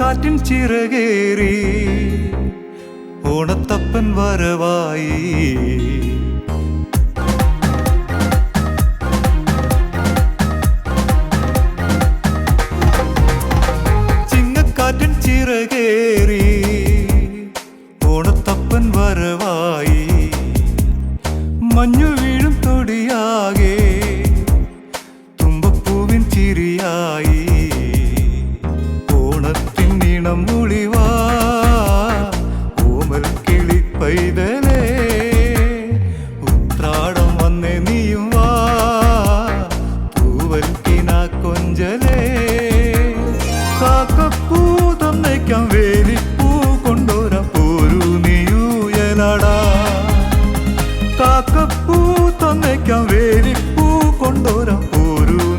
കാറ്റിൻ ചിറകേറി ഓണത്തപ്പൻ വരവായി. ചിങ്ങക്കാറ്റിൻ ചിറകേറി ഓണത്തപ്പൻ വരവായി. തൊടിയാകെ തുമ്പപ്പൂവിൻ ചിരിയായി. ഓണത്തിൻ ഇണം മുളിവാ ഓമൽ കിളി പൈതലേ ഉത്രാടം വന്നേ നീയും വാ. പൂവൽക്കിന കൊഞ്ചലേ കാക്കപ്പൂ തന്നേക്കാം വേലിപ്പൂ കൊണ്ടോര പോരു നീയൂയലടാ കാക്കപ്പൂ തന്നേക്കാം പൂ കൊണ്ടോര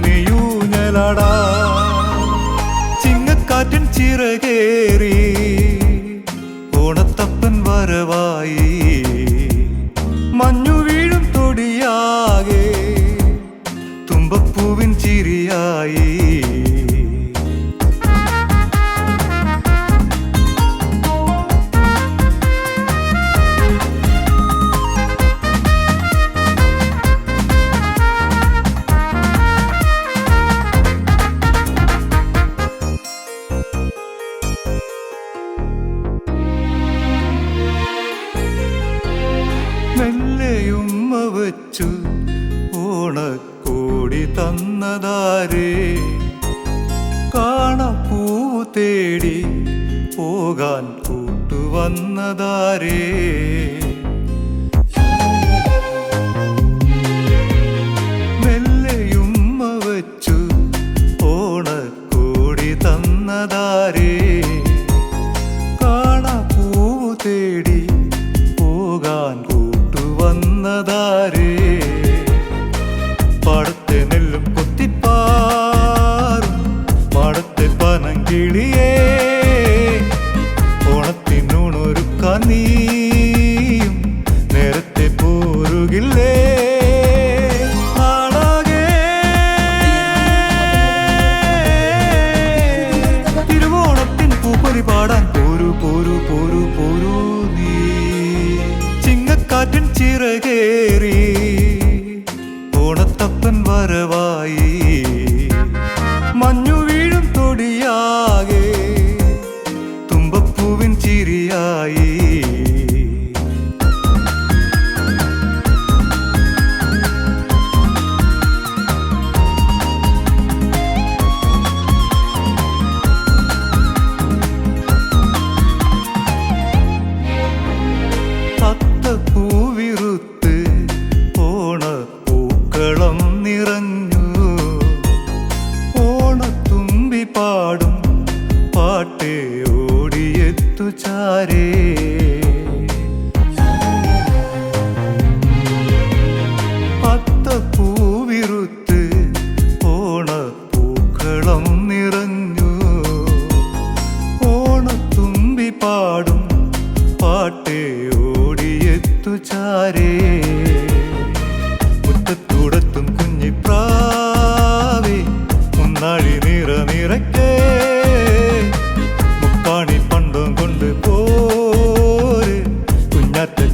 നീയൂഞ്ഞലടാ ചിങ്ങക്കാറ്റിൻ ചിറകേറി. വച്ചു ഓണക്കോടി തന്നതാരേ? കാണപ്പൂ തേടി പോകാൻ കൂട്ടുവന്നതാരേ? ചിറകേറി. മുന്നാഴി നിറ നിറക്കേ മുപ്പാണി പണ്ടും കൊണ്ട് പോര്.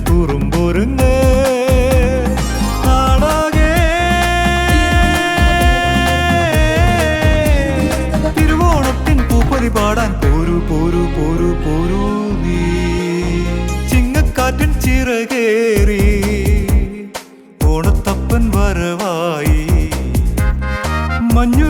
കൂറുമ്പോരുങ്ങേ തിരുവോണത്തിൻ പൂപ്പൊലി പാടാൻ പോരു പോരു പോരു പോരു നീ. ചിങ്ങക്കാറ്റിൻ ചിറകേറി ഓണത്തപ്പൻ വരവായി. മഞ്ഞു